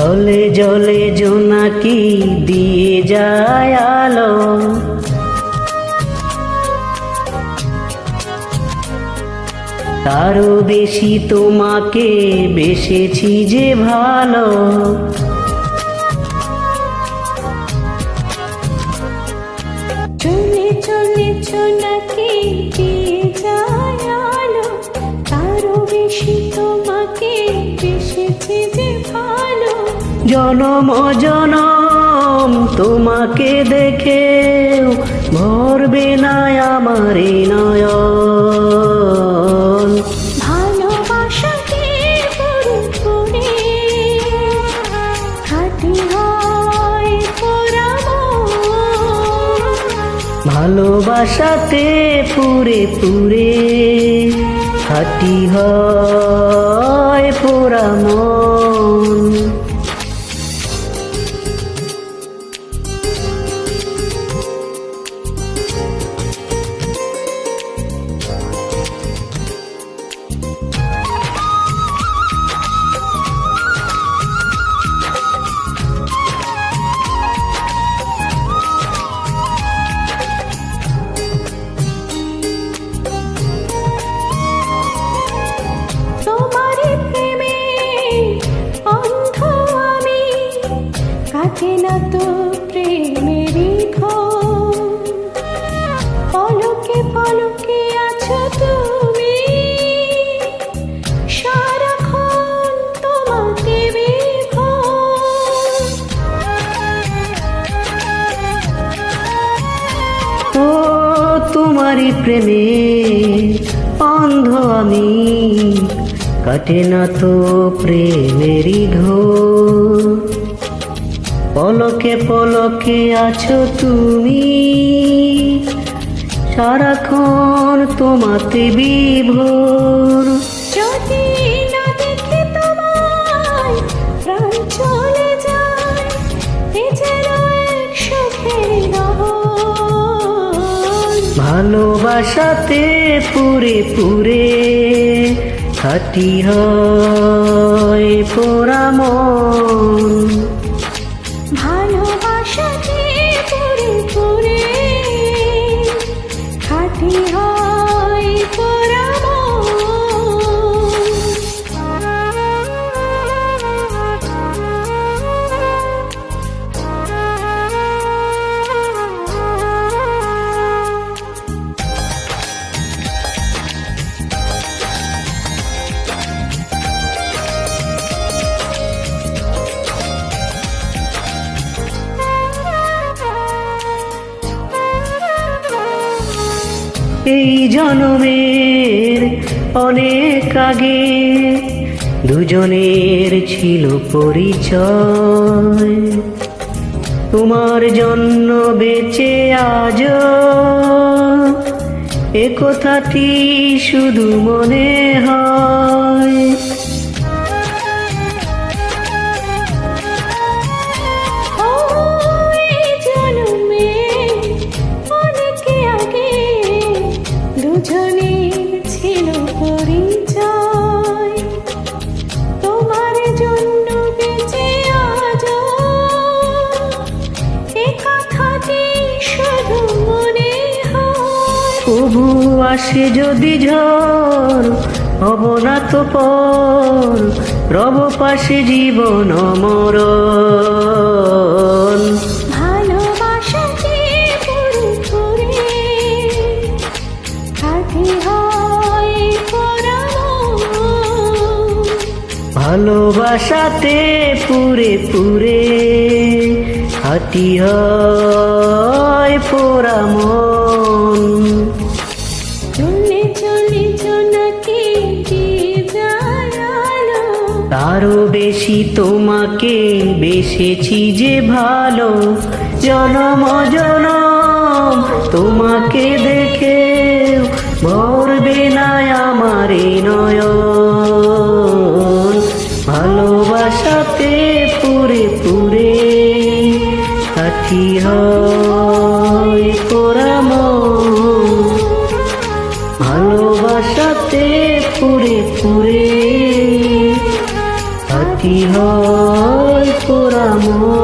জলে জলে জোনাকি দিয়ে যায় আলো। তারও বেশি তোমাকে বেসেছি যে ভালো। বেশি তোমাকে বেসেছে জনম জনম তোমাকে দেখে ভরবে না আমার নয়ন। ভালোবাসাতে পুরে পুরে খাটি হয় পোড়া তোমারই প্রেমে অন্ধ আমি কাটে না তো প্রেমেরই ঘো পলকে পলকে আছো তুমি। সারাক্ষণ তোমাতে বিভোর। ভালোবাসাতে পুরে পুরে খাটি হয় পোড়া এই জনমের অনেক আগে দুজনের ছিল পরিচয়। তোমার জন্য বেঁচে আজ এ কথাটি শুধু মনে হয়। প্রভু আসে যদি ঝড় হব না তো পর রব পাশে জীবন হয় ভালোবাসাতে পুরে পুরে হাতি হয় পোড়া মন তারও বেশি তোমাকে বেসেছি যে ভালো। জনম জনম তোমাকে দেখে ভরবে না আমার নয়ন। ভালোবাসাতে পুরে পুরে সাথী হয় ভালোবাসাতে পুরে পুরে সাথী হয় পোড়া মন